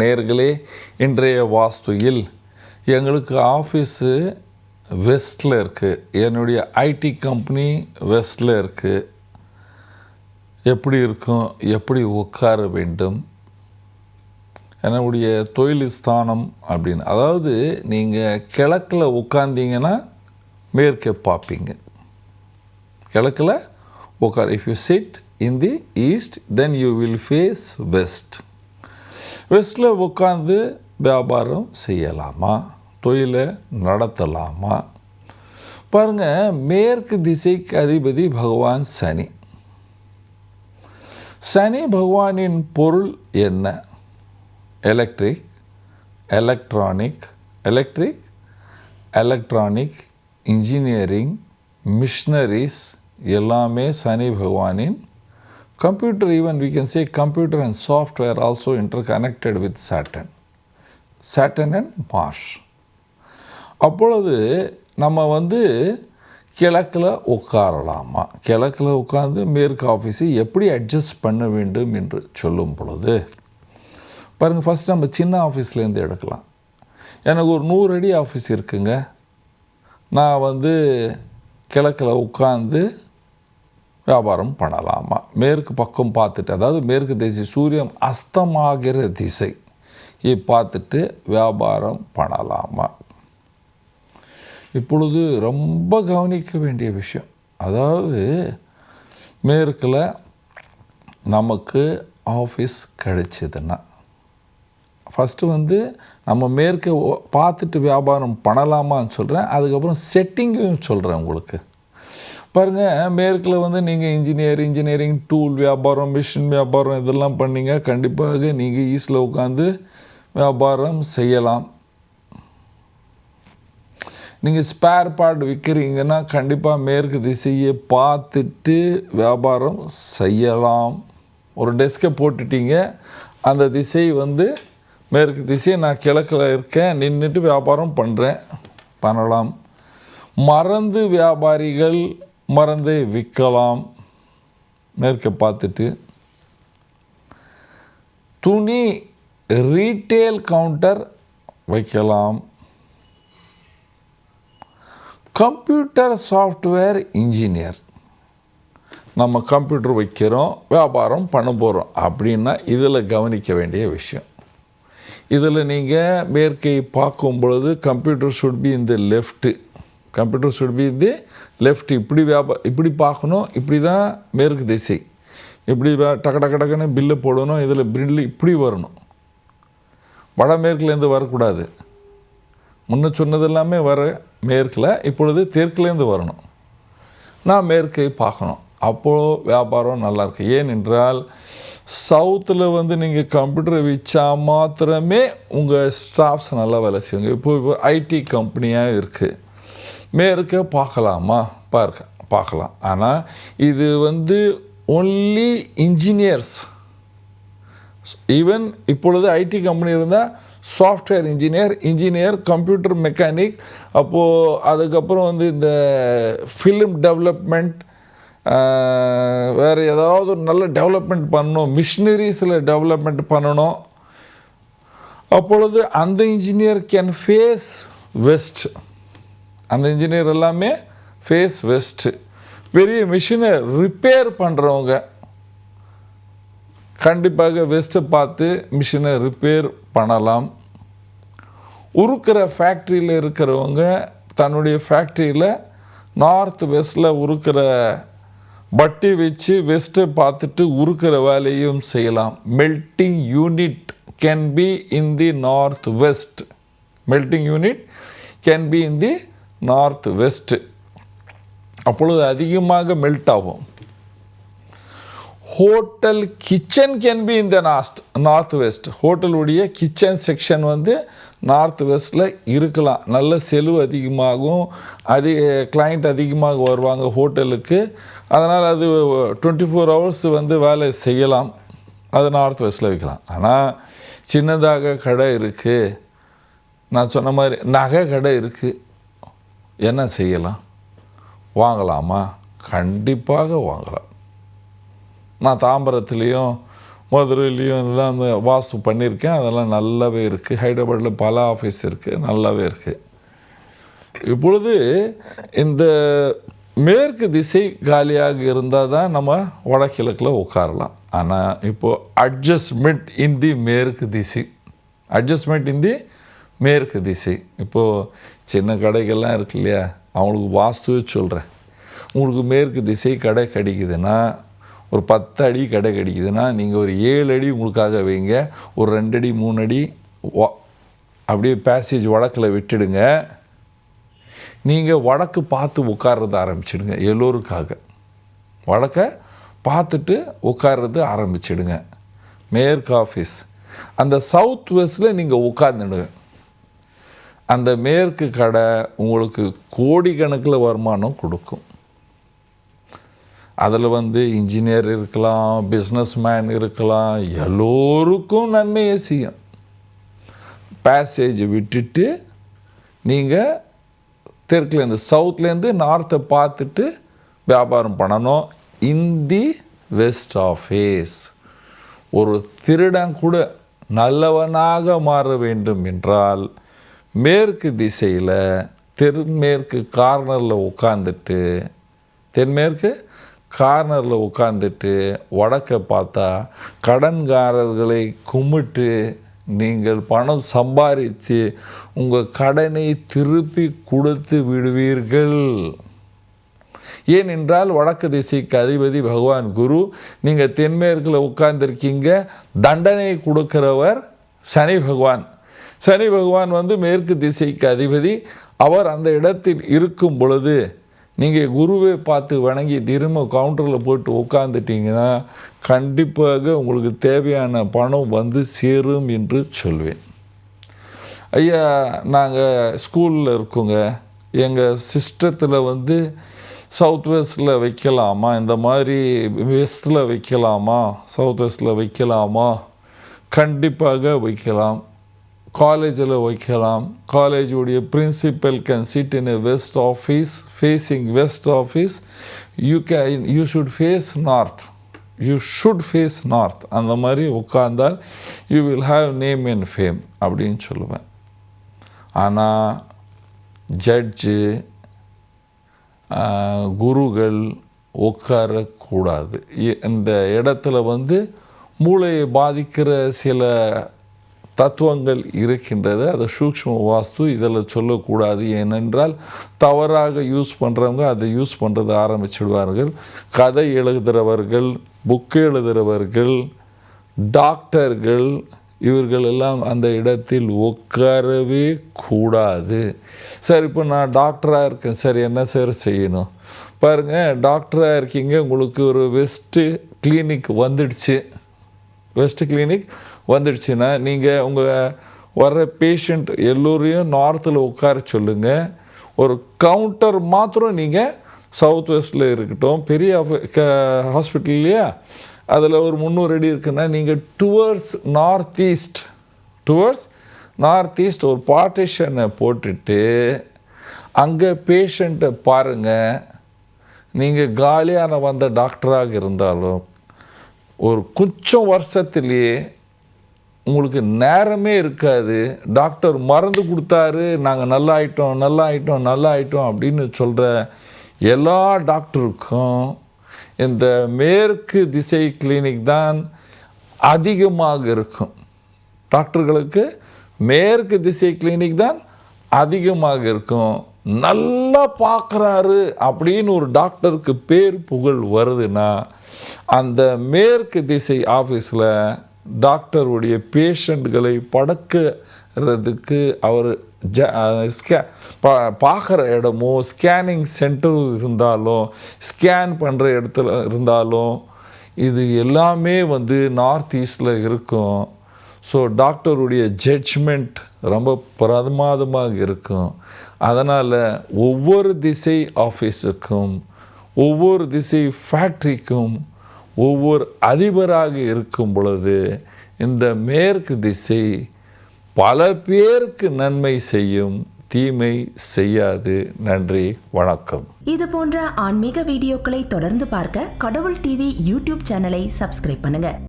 நேர்களே இன்றைய வாஸ்துயில் எங்களுக்கு ஆஃபீஸு வெஸ்ட்டில் இருக்குது என்னுடைய ஐடி கம்பெனி வெஸ்ட்டில் இருக்குது எப்படி இருக்கும்? எப்படி உட்கார வேண்டும்? என்னுடைய தொழில் ஸ்தானம் அப்படின்னு. அதாவது நீங்கள் கிழக்கில் உட்காந்தீங்கன்னா மேற்கே பார்ப்பீங்க. கிழக்கில் உட்கார். If you sit in the east then you will face west வெஸ்டில் உட்காந்து வியாபாரம் செய்யலாமா? தொழிலை நடத்தலாமா? பாருங்கள் மேற்கு திசைக்கு அதிபதி பகவான் சனி. சனி பகவானின் பொருள் என்ன? Electric electronic electric electronic engineering machineries எல்லாமே சனி பகவானின் computer even we can say computer and software also interconnected with Saturn. Saturn and Mars. அப்பொழுது நம்ம வந்து கிழக்கில் உட்காரலாமா? கிழக்கில் உட்கார்ந்து மேற்கு ஆஃபீஸை எப்படி அட்ஜஸ்ட் பண்ண வேண்டும் என்று சொல்லும் பொழுது பாருங்கள் ஃபஸ்ட் நம்ம சின்ன ஆஃபீஸ்லேருந்து எடுக்கலாம். எனக்கு ஒரு நூறு அடி ஆஃபீஸ் இருக்குங்க. நான் வந்து கிழக்கில் உட்காந்து வியாபாரம் பண்ணலாமா? மேற்கு பக்கம் பார்த்துட்டு அதாவது மேற்கு திசை சூரியன் அஸ்தமாகிற திசை. பார்த்துட்டு வியாபாரம் பண்ணலாமா? இப்பொழுது ரொம்ப கவனிக்க வேண்டிய விஷயம். அதாவது மேற்கில் நமக்கு ஆஃபீஸ் கிடைச்சிதுன்னா ஃபஸ்ட்டு வந்து நம்ம மேற்கே பார்த்துட்டு வியாபாரம் பண்ணலாமான்னு சொல்கிறேன் அதுக்கப்புறம் செட்டிங்கும் சொல்கிறேன் உங்களுக்கு. பாருங்கள் மேற்கில் வந்து நீங்கள் இன்ஜினியர் இன்ஜினியரிங் டூல் வியாபாரம் மிஷின் வியாபாரம் இதெல்லாம் பண்ணீங்க. கண்டிப்பாக நீங்கள் ஈஸ்டில் உட்காந்து வியாபாரம் செய்யலாம். நீங்கள் ஸ்பேர் பார்ட் விற்கிறீங்கன்னா கண்டிப்பாக மேற்கு திசையை பார்த்துட்டு வியாபாரம் செய்யலாம். ஒரு டெஸ்கை போட்டுட்டீங்க. அந்த திசை வந்து மேற்கு திசையை நான் கிழக்கில் இருக்கேன். நின்றுட்டு வியாபாரம் பண்ணுறேன் பண்ணலாம். மறந்து வியாபாரிகள் மறந்தே விற்கலாம். மேற்கை பார்த்துட்டு துணி ரீட்டெயில் கவுண்டர் வைக்கலாம். கம்ப்யூட்டர் சாஃப்ட்வேர் இன்ஜினியர் நம்ம கம்ப்யூட்டர் வைக்கிறோம் வியாபாரம் பண்ண போகிறோம் அப்படின்னா இதில் கவனிக்க வேண்டிய விஷயம். இதில் நீங்கள் மேற்கை பார்க்கும் பொழுது கம்ப்யூட்டர் ஷுட் பி இந்த left computer should be the left இப்படி வியாபா இப்படி பார்க்கணும் இப்படி தான் மேற்கு திசை. இப்படி வே- டக்கு டக்கு டக்குன்னு பில்லு போடணும் இதில் பில்லு இப்படி வரணும். வடமேற்குலேருந்து வரக்கூடாது. முன்ன சொன்னது எல்லாமே வர மேற்கில் இப்பொழுது தெற்குலேருந்து வரணும். நான் மேற்கை பார்க்கணும். அப்போது வியாபாரம் நல்லாயிருக்கு ஏனென்றால் சவுத்தில் வந்து நீங்கள் கம்ப்யூட்டரை வச்சா மாத்திரமே உங்கள் ஸ்டாஃப்ஸ் நல்லா வேலை செய்வாங்க. இப்போ இப்போ ஐடி கம்பெனியாக இருக்குது மேற்க பார்க்கலாமா? பார்க்க பார்க்கலாம். ஆனால் இது வந்து ஒன்லி இன்ஜினியர்ஸ் ஈவன் இப்பொழுது ஐடி கம்பெனி இருந்தால் software engineer engineer computer mechanic அப்போது அதுக்கப்புறம் வந்து இந்த ஃபிலிம் டெவலப்மெண்ட் வேறு ஏதாவது ஒரு நல்ல டெவலப்மெண்ட் பண்ணணும். மிஷினரிஸில் டெவலப்மெண்ட் பண்ணணும். அப்பொழுது அந்த இன்ஜினியர் கேன் ஃபேஸ் வெஸ்ட் அந்த இன்ஜினியர் எல்லாமே ஃபேஸ் வெஸ்ட்டு பெரிய மிஷினை ரிப்பேர் பண்ணுறவங்க கண்டிப்பாக வெஸ்ட்டை பார்த்து மிஷினை ரிப்பேர் பண்ணலாம். உருக்கிற ஃபேக்ட்ரியில் இருக்கிறவங்க தன்னுடைய ஃபேக்ட்ரியில் நார்த் வெஸ்ட்டில் உருக்கிற பட்டி வச்சு வெஸ்ட்டை பார்த்துட்டு உருக்கிற வேலையும் செய்யலாம். Melting unit can be in the north west melting unit can be in the north west அப்பொழுது அதிகமாக மெல்ட் ஆகும். ஹோட்டல் கிச்சன் கேன் பி இந்த நாஸ்ட் நார்த் வெஸ்ட் ஹோட்டலுடைய கிச்சன் செக்ஷன் வந்து நார்த் வெஸ்ட்டில் இருக்கலாம். நல்ல செலவு அதிகமாகும். அதிக கிளைண்ட் அதிகமாக வருவாங்க ஹோட்டலுக்கு அதனால் அது டுவெண்ட்டி ஃபோர் ஹவர்ஸ் வந்து வேலை செய்யலாம். அது நார்த் வெஸ்ட்டில் வைக்கலாம் ஆனால் சின்னதாக கடை இருக்குது நான் சொன்ன மாதிரி நகை கடை இருக்குது என்ன செய்யலாம்? வாங்கலாமா? கண்டிப்பாக வாங்கலாம். நான் தாம்பரத்துலேயும் மதுரையிலையும் இதெல்லாம் அந்த வாஸ்து பண்ணியிருக்கேன். அதெல்லாம் நல்லாவே இருக்குது ஹைதராபாடில் பல ஆஃபீஸ் இருக்குது நல்லாவே இருக்குது இப்பொழுது இந்த மேற்கு திசை காலியாக இருந்தால் தான் நம்ம வடகிழக்கில் உட்காரலாம். ஆனால் இப்போது அட்ஜஸ்ட்மெண்ட் இன் தி மேற்கு திசை. அட்ஜஸ்ட்மெண்ட் இன் தி மேற்கு திசை. இப்போது சின்ன கடைகள்லாம் இருக்கு இல்லையா? அவங்களுக்கு வாஸ்துவே சொல்கிறேன் உங்களுக்கு மேற்கு திசை கடை கிடைக்குதுன்னா ஒரு பத்து அடி கடை கிடைக்குதுன்னா நீங்கள் ஒரு ஏழு அடி உங்களுக்காக வைங்க. ஒரு ரெண்டு அடி மூணு அடி அப்படியே பேசேஜ் வடக்கில் விட்டுடுங்க. நீங்கள் வடக்கு பார்த்து உட்கார்றது ஆரம்பிச்சிடுங்க எல்லோருக்காக. வடக்க பார்த்துட்டு உட்கார்றது ஆரம்பிச்சிடுங்க. மேற்கு ஆஃபீஸ் அந்த சவுத் வெஸ்டில் நீங்கள் உட்காந்துடுங்க அந்த மேற்கு கடை உங்களுக்கு கோடிக்கணக்கில் வருமானம் கொடுக்கும். அதில் வந்து இன்ஜினியர் இருக்கலாம் பிஸ்னஸ் மேன் இருக்கலாம் எல்லோருக்கும் நன்மையை செய்யும். பேசேஜை விட்டுட்டு நீங்கள் தெற்குலேருந்து சவுத்லேருந்து நார்த்தை பார்த்துட்டு வியாபாரம் பண்ணணும். இந்தி வெஸ்ட் ஆஃபீஸ் ஒரு திருடன் கூட நல்லவனாக மாற வேண்டும் என்றால் மேற்கு திசையில் தென்மேற்கு கார்னரில் உட்காந்துட்டு தென்மேற்கு கார்னரில் உட்காந்துட்டு வடக்க பார்த்தா கடன்காரர்களை கும்பிட்டு நீங்கள் பணம் சம்பாதித்து உங்கள் கடனை திருப்பி கொடுத்து விடுவீர்கள். ஏனென்றால் வடக்கு திசைக்கு அதிபதி பகவான் குரு நீங்கள் தென்மேற்கில் உட்கார்ந்துருக்கீங்க தண்டனை கொடுக்கிறவர் சனி பகவான். சனி பகவான் வந்து மேற்கு திசைக்கு அதிபதி. அவர் அந்த இடத்தில் இருக்கும் பொழுது நீங்கள் குருவை பார்த்து வணங்கி திரும்ப கவுண்டரில் போட்டு உட்காந்துட்டீங்கன்னா கண்டிப்பாக உங்களுக்கு தேவையான பணம் வந்து சேரும் என்று சொல்வேன். ஐயா நாங்கள் ஸ்கூலில் இருக்கோங்க. எங்கள் சிஸ்டத்தில் வந்து சவுத் வெஸ்டில் வைக்கலாமா? இந்த மாதிரி வெஸ்ட்டில் வைக்கலாமா? சவுத் வெஸ்ட்டில் வைக்கலாமா? கண்டிப்பாக வைக்கலாம். காலேஜில் வைக்கலாம். காலேஜுடைய principal can sit in a west office facing west office you can you should face north you should face north அந்த மாதிரி உட்கார்ந்தால் you will have name and fame அப்படின்னு சொல்லுவேன். ஆனால் ஜட்ஜு குருகள் உட்காரக்கூடாது. இந்த இடத்துல வந்து மூளையை பாதிக்கிற சில தத்துவங்கள் இருக்கின்றது அது சூக்ஷ்ம வாஸ்து இதில் சொல்லக்கூடாது. ஏனென்றால் தவறாக யூஸ் பண்ணுறவங்க அதை யூஸ் பண்ணுறது ஆரம்பிச்சிடுவார்கள். கதை எழுதுகிறவர்கள் புக்கு எழுதுகிறவர்கள் டாக்டர்கள் இவர்கள் எல்லாம் அந்த இடத்தில் உட்காரவே கூடாது. சார் இப்போ நான் டாக்டராக இருக்கேன். சார் என்ன சார் செய்யணும்? பாருங்கள் டாக்டராக இருக்கீங்க. உங்களுக்கு ஒரு வெஸ்ட்டு கிளினிக் வந்துடுச்சு. வெஸ்ட் கிளினிக் வந்துடுச்சுன்னா நீங்கள் உங்கள் வர்ற பேஷண்ட் எல்லோரையும் நார்த்தில் உட்கார சொல்லுங்கள் ஒரு கவுண்டர் மாத்திரம் நீங்கள் சவுத் வெஸ்ட்டில் இருக்கட்டும் பெரிய ஹாஸ்பிட்டல் இல்லையா? அதில் ஒரு முந்நூறு அடி இருக்குன்னா நீங்கள் towards north east towards north east ஒரு பார்ட்டிஷனை போட்டுட்டு அங்கே பேஷண்ட்டை பாருங்கள் நீங்கள் காலியான வந்த டாக்டராக இருந்தாலும் ஒரு கொஞ்சம் வருஷத்துலேயே உங்களுக்கு நேரமே இருக்காது. டாக்டர் மருந்து கொடுத்தாரு நாங்கள் நல்லா ஆயிட்டோம் நல்லா ஆயிட்டோம் நல்லா ஆயிட்டோம் அப்படின்னு சொல்கிற எல்லா டாக்டருக்கும் இந்த மேற்கு திசை கிளினிக் தான் அதிகமாக இருக்கும். டாக்டர்களுக்கு மேற்கு திசை கிளினிக் தான் அதிகமாக இருக்கும். நல்லா பார்க்குறாரு அப்படின்னு ஒரு டாக்டருக்கு பேர் புகழ் வருதுன்னா அந்த மேற்கு திசை ஆஃபீஸில் டாக்டருடைய பேஷண்ட்களை படக்கிறதுக்கு அவர் ஜ ஸ்கே பா பார்க்குற இடமோ ஸ்கேனிங் சென்டர் இருந்தாலும் ஸ்கேன் பண்ணுற இடத்துல இருந்தாலும் இது எல்லாமே வந்து நார்த் ஈஸ்டில் இருக்கும். ஸோ டாக்டருடைய ஜட்ஜ்மெண்ட் ரொம்ப பிரமாதமாக இருக்கும். அதனால் ஒவ்வொரு திசை ஆஃபீஸுக்கும் ஒவ்வொரு திசை ஃபேக்ட்ரிக்கும் ஒவ்வொரு அதிபராக இருக்கும் பொழுது இந்த மேற்கு திசை பல பேருக்கு நன்மை செய்யும் தீமை செய்யாது. நன்றி வணக்கம். இது போன்ற ஆன்மீக வீடியோக்களை தொடர்ந்து பார்க்க கடவுள் டிவி யூடியூப் சேனலை சப்ஸ்கிரைப் பண்ணுங்க.